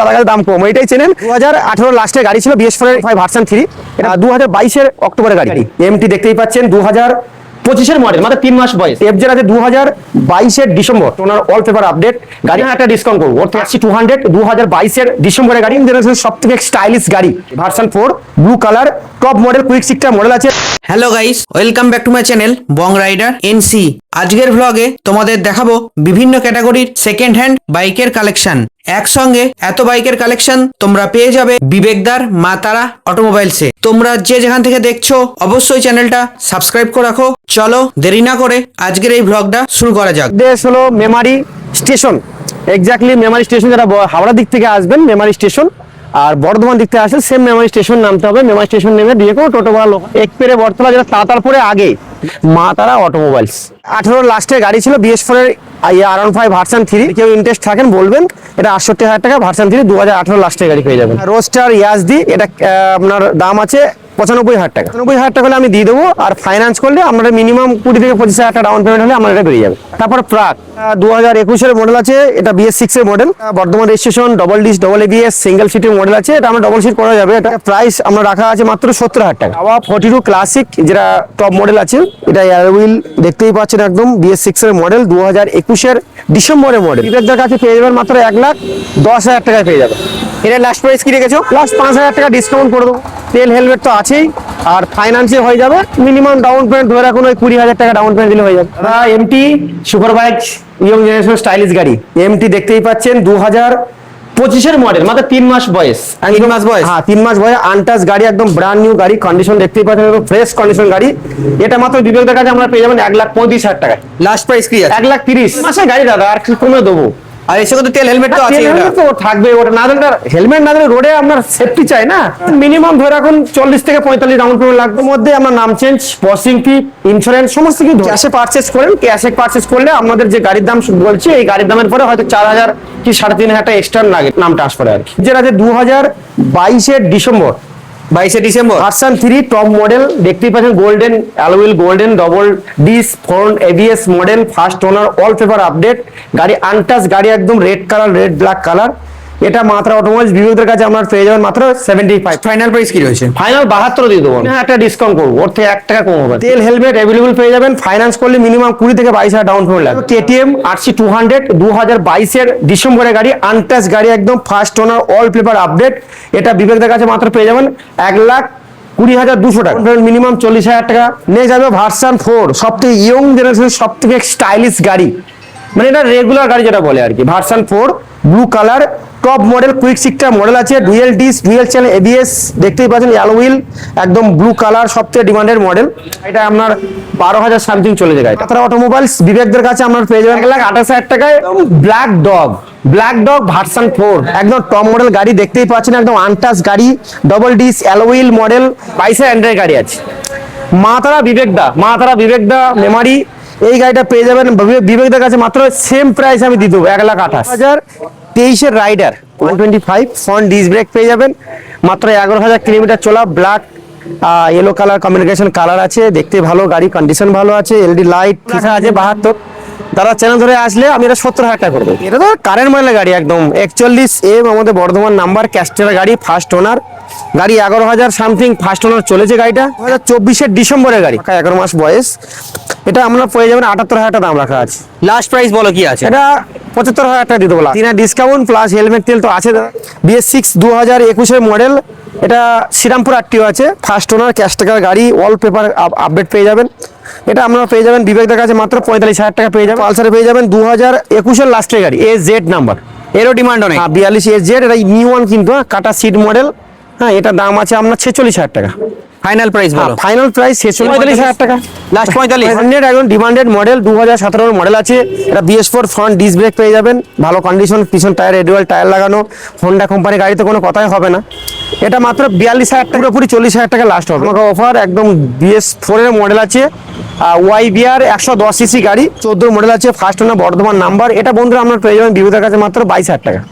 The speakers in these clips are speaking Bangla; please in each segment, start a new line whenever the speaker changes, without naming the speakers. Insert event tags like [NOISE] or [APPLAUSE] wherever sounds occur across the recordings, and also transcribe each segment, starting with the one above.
দাদা কাছে দাম কম এটাই চেনেন? দু হাজার আঠারো লাস্টে গাড়ি ছিল BS four five version three এটা দু হাজার বাইশের অক্টোবরের গাড়ি। এমটি দেখতেই পাচ্ছেন দু হাজার পঁচিশের মডেল মানে তিন মাস বয়স। আছে দু হাজার বাইশের December owner all paper update গাড়ি হ্যাঁ, একটা ডিসকাউন্ট করব টু হান্ড্রেড দু হাজার বাইশের ডিসেম্বরের গাড়ি। জেনারেশন সব থেকে স্টাইলিশ গাড়ি version four blue colour top model quick সিক্সটা model আছে।
Hello guys welcome back to my channel Bong rider NC আজকের ভ্লগে তোমাদের দেখাবো বিভিন্ন ক্যাটাগরির সেকেন্ড হ্যান্ড বাইকের কালেকশন একসঙ্গে এত বাইকের কালেকশন তোমরা পেয়ে যাবে বিবেকদার মা তারা অটোমোবাইলসে। তোমরা যে যেখান থেকে দেখছ, অবশ্যই চ্যানেলটা সাবস্ক্রাইব করে রাখো। চলো দেরি না করে আজকের এই ভ্লগটা শুরু করা যাক।
দেশ হলো Memari station. Exactly Memari station যারা হাওড়া দিক থেকে আসবেন, মেমারি স্টেশন। আর বর্ধমান দিক থেকে সেম মেমারি স্টেশন নামতে হবে। মেমারি স্টেশন নেমে দিয়ে কোনো টোটো ভাড়া লোক এক পেরে বর্তলা যেটা তাতারপুরে আগে, মা তারা অটোমোবাইলস আঠেরো লাস্টে গাড়ি ছিল বিএস ফোর এর R one five version three কেউ ইন্টারেস্ট থাকেন বলবেন, এটা আটষট্টি হাজার টাকা ভার্সান থ্রি দু হাজার আঠেরো লাস্টে গাড়ি পেয়ে যাবেন। রোস্টার ইয়াজদি এটা আপনার দাম আছে পঁচানব্বই হাজার টাকা। পঁচানব্বই হাজার টাকা হলে আমি দিয়ে দেবো, আর ফাইন্যান্স করলে আপনার মিনিমাম কুড়ি থেকে পঁচিশ হাজার টাকা ডাউন পেমেন্ট হলে আমার এটা বেরিয়ে যাবে। তারপর প্রাক দু হাজার একুশের মডেল আছে, এটা বিএস সিক্স এর model Bardhaman registration double disc double ABS single সিটের মডেল আছে, এটা আমরা ডবল সিট করা যাবে। এটা প্রাইস আমরা রাখা আছে মাত্র সত্তর হাজার টাকা। আবার ফর্টি টু ক্লাসিক যেটা টপ মডেল আছে, এটা এয়ার হুইল দেখতেই পাচ্ছেন একদম বিএস সিক্স এর মডেল দু হাজার একুশের ডিসেম্বরের মডেল বিবেকদার কাছে পেয়ে যাবেন মাত্র এক লাখ দশ হাজার টাকায় পেয়ে যাবে এটা লাস্ট প্রাইস কি রেখেছো? লাস্ট পাঁচ হাজার টাকা ডিসকাউন্ট করে দেবো। তেল হেলমেট তো আছেই আর ফাইন্যান্সে হয়ে যাবে। মিনিমাম ডাউন পেমেন্ট ধরে রাখুন ওই কুড়ি হাজার টাকা ডাউন পেমেন্ট দিলে হয়ে যাবে। দাদা MT super bike young generation stylish গাড়ি। এমটি দেখতেই পাচ্ছেন দু হাজার পঁচিশের মডেল মাত্র তিন মাস বয়স।
তিন মাস বয়স?
হ্যাঁ তিন মাস বয়স আনটাস গাড়ি একদম ব্র্যান্ড নিউ গাড়ি কন্ডিশন দেখতেই পাচ্ছেন একদম ফ্রেশ কন্ডিশন গাড়ি। এটা মাত্র বিবেকদের কাছে আমরা পেয়ে যাবেন এক লাখ পঁয়ত্রিশ হাজার টাকায়।
লাস্ট প্রাইস কি
এক লাখ তিরিশ। মাসের গাড়ি দাদা আর কমে দেবো।
আর এসে কিন্তু তেল হেলমেট তো আছে
তো থাকবে ওটা না দিলে হেলমেট না দিলে রোডে আপনার সেফটি চাই না। মিনিমাম ধরে রাখুন চল্লিশ থেকে পঁয়তাল্লিশ রাউন্ড পেমেন্ট লাগবে। মধ্যে আপনার নাম চেঞ্জ প্রসিং ফি ইন্স্যুরেন্স সমস্ত কিছু ক্যাশে পারচেস করেন ক্যাশে পারচেস করলে আপনাদের যে গাড়ির দাম বলছি এই গাড়ির দামের পরে হয়তো চার হাজার কি সাড়ে তিন হাজার এক্সট্রা লাগে নাম ট্রান্সফারে আর কি। যেটা আছে দু হাজার বাইশের ডিসেম্বর
বাইশে ডিসেম্বর।
ভার্সন থ্রি টপ মডেল দেখতেই পাচ্ছেন golden alloy wheel golden double disc front ABS model first owner all paper update গাড়ি আনটাচ গাড়ি একদম red colour red black colour এটা মাত্র অটোমোবাইলস বিবেকদের কাছে আপনার পেয়ে যাবেন মাত্র সেভেন্টি ফাইভ
ফাইনাল প্রাইস কি রয়েছে?
ফাইনাল বাহাত্তর দিয়ে দেবো হ্যাঁ একটা ডিসকাউন্ট করব। ওর থেকে এক টাকা কম হবে। তেল হেলমেট অ্যাভেলেবল পেয়ে যাবেন। ফাইন্যান্স করলে মিনিমাম কুড়ি থেকে বাইশ হাজার ডাউন পেমেন্ট লাগবে। কেটিএম আরসি টু হান্ড্রেড দু হাজার বাইশের ডিসেম্বরের গাড়ি আনটাচ গাড়ি একদম first owner all paper update এটা বিবেকদের কাছে মাত্র পেয়ে যাবেন এক লাখ কুড়ি হাজার দুশো টাকা। মিনিমাম চল্লিশ হাজার টাকা। নিয়ে যাবে ভার্সান ফোর সব থেকে ইয়ং জেনারেশন সব থেকে স্টাইলিশ গাড়ি। মানে এটা রেগুলার গাড়ি যেটা বলে আর কি version four blue colour top model quick সিক্সটা model আছে dual disc dual channel ABS দেখতেই পাচ্ছেন অ্যালো হুইল একদম ব্লু কালার সবথেকে ডিমান্ডের মডেল এটা আপনার বারো হাজার সামথিং চলে যায় তাছাড়া অটোমোবাইলস বিবেকদের কাছে আপনার পেয়ে যাবেন এক লাখ আঠাশ হাজার টাকায় black dog black dog version four একদম টপ মডেল গাড়ি, দেখতেই পাচ্ছেন, একদম আনটাস গাড়ি double disc alloy wheel model বাইশে অ্যান্ড্রয়েড গাড়ি আছে। মা তারা বিবেকদা মা তারা বিবেকদা মেমারি এই গাড়িটা পেয়ে যাবেন। বিবেকদের কাছে মাত্র সেম প্রাইস আমি দিয়ে দেবো এক লাখ আঠাশ। হাজার তেইশের rider one twenty five front disc brake পেয়ে যাবেন। মাত্র এগারো হাজার কিলোমিটার চলা black yellow colour communication colour আছে দেখতে ভালো গাড়ি কন্ডিশন ভালো আছে এলডি লাইট আছে বাহাত্তর। তারা চ্যানেল ধরে আসলে আমি এটা সত্তর হাজার টাকা করব এটা তো কারেন্ট মডেলের গাড়ি একদম। একচল্লিশ এম আমাদের বর্ধমান নাম্বার ক্যাস্টের গাড়ি ফার্স্ট ওনার গাড়ি এগারো হাজার সামথিং ফার্স্ট ওনার চলেছে গাড়িটা। দু হাজার চব্বিশের ডিসেম্বরের গাড়ি। এগারো মাস বয়স। এটা আমরা পেয়ে যাবেন আটাত্তর হাজার টাকা দাম রাখা আছে।
লাস্ট প্রাইস বলো কি আছে?
এটা পঁচাত্তর হাজার টাকা দিতে বলা। তিন ডিসকাউন্ট প্লাস হেলমেট তেল তো আছে। বিএস সিক্স দু হাজার একুশের মডেল এটা শ্রীরামপুর আটটিও আছে। ফার্স্ট ওনার ক্যাশ টাকার গাড়ি ওয়াল পেপার আপডেট পেয়ে যাবেন। এটা আপনারা পেয়ে যাবেন বিবেকদের কাছে মাত্র পঁয়তাল্লিশ হাজার টাকা পেয়ে যাবেন। পালসারে পেয়ে যাবেন দু হাজার একুশের লাস্টের গাড়ি এ জেড নাম্বার
এরও ডিমান্ড অনেক।
হ্যাঁ বিয়াল্লিশ এস জেড এটা নিউ ওয়ান কিন্তু হ্যাঁ, কাটা সিট মডেল হ্যাঁ এটা দাম আছে আপনার ছেচল্লিশ হাজার টাকা।
ফাইনাল প্রাইস বলো।
ফাইনাল প্রাইস ছেচল্লিশ হাজার টাকা।
লাস্ট পঁয়তাল্লিশ?
হান্ড্রেড একদম ডিমান্ডেড মডেল দু হাজার সতেরোর মডেল আছে। এটা BS four front disc brake পেয়ে যাবেন। ভালো কন্ডিশন পিছন টায়ার রেডুয়াল টায়ার লাগানো। হোন্ডা কোম্পানি গাড়িতে কোনো কথাই হবে না। এটা মাত্র বিয়াল্লিশ হাজার টাকা পুরোপুরি চল্লিশ হাজার টাকা লাস্ট হবে। আমাকে অফার একদম বিএস ফোরের মডেল আছে। ওয়াই বিআর একশো দশ সিসি গাড়ি চোদ্দোর মডেল আছে। ফার্স্ট ওনার বর্ধমান নাম্বার এটা বন্ধুরা আপনার পেয়ে যাবেন বিভূতার কাছে মাত্র বাইশ হাজার টাকা।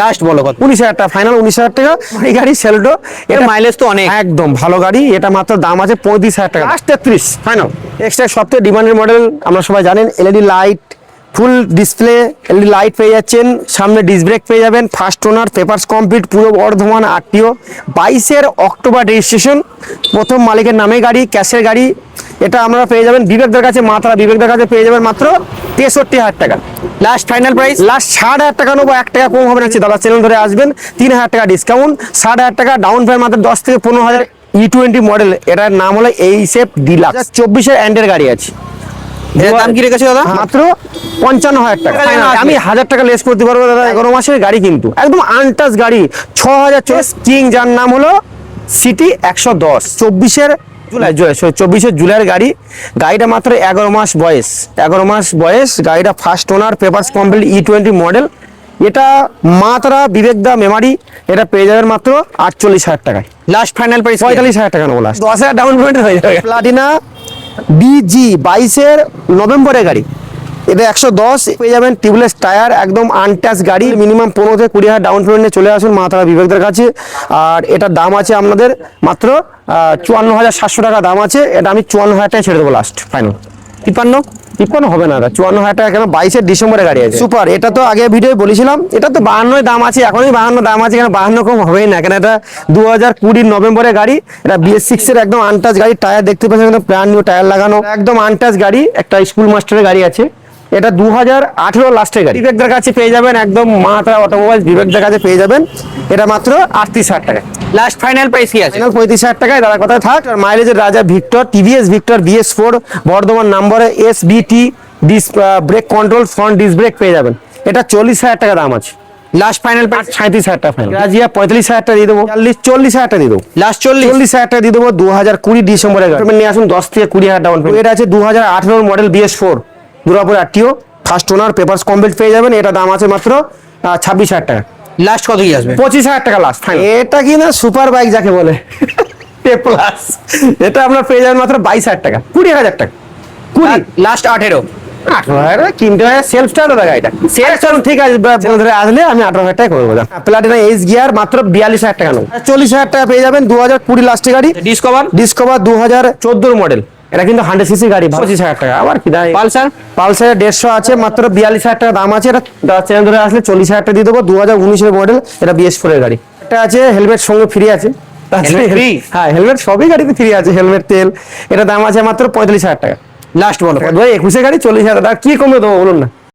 লাস্ট বলো কত
উনিশ হাজার টাকা ফাইনাল উনিশ হাজার টাকা এই গাড়ি সেলডো
এর মাইলেজ তো অনেক।
একদম ভালো গাড়ি এটা মাত্র দাম আছে পঁয়ত্রিশ হাজার টাকা। লাস্ট তেত্রিশ ফাইনাল এক্সট্রা সবথেকে ডিমান্ডেড মডেল আমরা সবাই জানেন LED light full display LED light পেয়ে যাচ্ছেন সামনে ডিস ব্রেক পেয়ে যাবেন ফার্স্ট ওনার পেপারস কমপ্লিট পুরো বর্ধমান আটটিও বাইশের অক্টোবর রেজিস্ট্রেশন প্রথম মালিকের নামে গাড়ি ক্যাশের গাড়ি। এটা আপনারা পেয়ে যাবেন বিবেকদের কাছে মাত্রা বিবেকদের কাছে পেয়ে যাবেন মাত্র তেষট্টি হাজার টাকা।
লাস্ট ফাইনাল প্রাইস
লাস্ট ষাট হাজার টাকা নেব এক টাকা কম হবে না দাদা চ্যানেল ধরে আসবেন তিন হাজার টাকা ডিসকাউন্ট ষাট হাজার টাকা ডাউন পেমেন্ট মাত্র দশ থেকে পনেরো হাজার ই টোয়েন্টি মডেল এটার নাম হলো এই সেফ ডিলাক্স চব্বিশের অ্যান্ডের গাড়ি আছে।
দাম কি রেখেছে দাদা?
মাত্র পঞ্চান্ন হাজার টাকা।
টাকা
আমি হাজার টাকা লেস করতে পারব দাদা এগারো মাসের গাড়ি কিন্তু। একদম আনটাচ গাড়ি ছ হাজার চল্লিশ কিং যার নাম হলো সিটি একশো দশ। চব্বিশের জুলাই জুলাই চব্বিশে জুলাইয়ের গাড়ি। গাড়িটা মাত্র এগারো মাস বয়স। এগারো মাস বয়স গাড়িটা first owner papers complete E twenty model এটা মাত্রা বিবেকদা মেমারি এটা পেয়ে যাবেন মাত্র আটচল্লিশ হাজার টাকায়।
লাস্ট ফাইনাল প্রাইস
পঁয়তাল্লিশ হাজার টাকা নেব লাস্ট দশ হাজার ডাউন পেমেন্ট হয়ে যাবে। প্লাটিনা বিজি বাইশের নভেম্বরের গাড়ি। এটা একশো দশ, পেয়ে যাবেন টিউবলেস টায়ার একদম আনটাচ গাড়ি মিনিমাম পনেরো থেকে কুড়ি হাজার ডাউন পেমেন্টে চলে আসুন মা তারা বিবেকদের কাছে। আর এটার দাম আছে আপনাদের মাত্র চুয়ান্ন হাজার সাতশো টাকা দাম আছে। এটা আমি চুয়ান্ন হাজার টাকা ছেড়ে দেবো লাস্ট ফাইনাল
তিপ্পান্ন?
তিপ্পান্ন হবে না চুয়ান্ন হাজার টাকা কেন? বাইশে ডিসেম্বরে গাড়ি আছে। সুপার এটা তো আগে ভিডিও বলেছিলাম, এটা তো বাহান্নই দাম আছে, এখনই বাহান্ন দাম আছে, কেন বাহান্ন কম হবেই না, কেন এটা দু হাজার কুড়ির নভেম্বরের গাড়ি, এটা বিএস সিক্স এর একদম আনটাচ গাড়ি টায়ার দেখতে পাচ্ছেন, একদম প্রাণ নিউ টায়ার লাগানো, একদম আনটাচ গাড়ি, একটা স্কুল মাস্টারের গাড়ি আছে। এটা দু হাজার আঠেরো লাস্টের গাড়ি। বিবেকদের কাছে পেয়ে যাবেন একদম মাত্রা অটোমোবাইল বিবেকদের কাছে পেয়ে যাবেন। এটা মাত্র আটত্রিশ হাজার টাকা
লাস্ট ফাইনাল প্রাইস কি আছে?
পঁয়ত্রিশ হাজার টাকায় দাদা কথায় থাক? আর মাইলেজের রাজা Victor TVS Victor BS four Bardhaman নম্বরে S BT disc brake control front disc brake পেয়ে যাবেন। এটা চল্লিশ হাজার টাকা দাম আছে।
লাস্ট ফাইনাল প্রাইস
সাঁত্রিশ হাজার টাকা ফাইনাল রাজিয়া পঁয়তাল্লিশ হাজার টাকা দিয়ে দেবো। চল্লিশ চল্লিশ হাজার টাকা দিয়ে দেবো।
লাস্ট চল্লিশ?
চল্লিশ হাজার টাকা দিয়ে দেবো দু হাজার কুড়ি ডিসেম্বরে নিয়ে আসুন দশ থেকে কুড়ি হাজার ডাউন পেমেন্ট এটা আছে দু হাজার আঠেরোর model BS four Durgapur RTO first owner papers complete পেয়ে যাবেন এটা দাম আছে মাত্র ছাব্বিশ হাজার টাকা।
লাস্ট কত কি আসবে?
পঁচিশ হাজার টাকা লাস্ট এটা কি না সুপার বাইক যাকে বলে? [LAUGHS] প্লাস এটা আপনার পেয়ে যাবেন মাত্র বাইশ হাজার টাকা কুড়ি হাজার টাকা কুড়ি।
লাস্ট আঠেরো।
আঠারো হাজার কিনতে হয় সেলফ স্টার্ট দাদা গাড়িটা সেলফ স্টার্ট ঠিক আছে আসলে আমি আঠারো হাজার টাকা করব প্লাটিনা এইচ গিয়ার মাত্র বিয়াল্লিশ হাজার টাকা নেব। চল্লিশ হাজার টাকা পেয়ে যাবেন দু হাজার কুড়ি লাস্টে গাড়ি।
ডিসকভার
ডিসকভার দু হাজার চোদ্দোর মডেল এটা কিন্তু হান্ড্রেড সিসি গাড়ি পঁচিশ হাজার টাকা। আবার কি দাম
পালসার?
পালসার দেড়শো আছে মাত্র বিয়াল্লিশ হাজার টাকা দাম আছে। এটা চেন ধরে আসলে চল্লিশ হাজার টাকা দিয়ে দেবো। দু হাজার উনিশের মডেল এটা বিএস ফোর এর গাড়ি। একটা আছে হেলমেট সঙ্গে ফ্রি আছে? হ্যাঁ হেলমেট সবই গাড়িতে ফ্রি আছে হেলমেট তেল। এটা দাম আছে মাত্র পঁয়তাল্লিশ হাজার টাকা।
লাস্ট বলো
ভাই একুশে গাড়ি চল্লিশ হাজার টাকা। কি কমে দেবো বলুন না।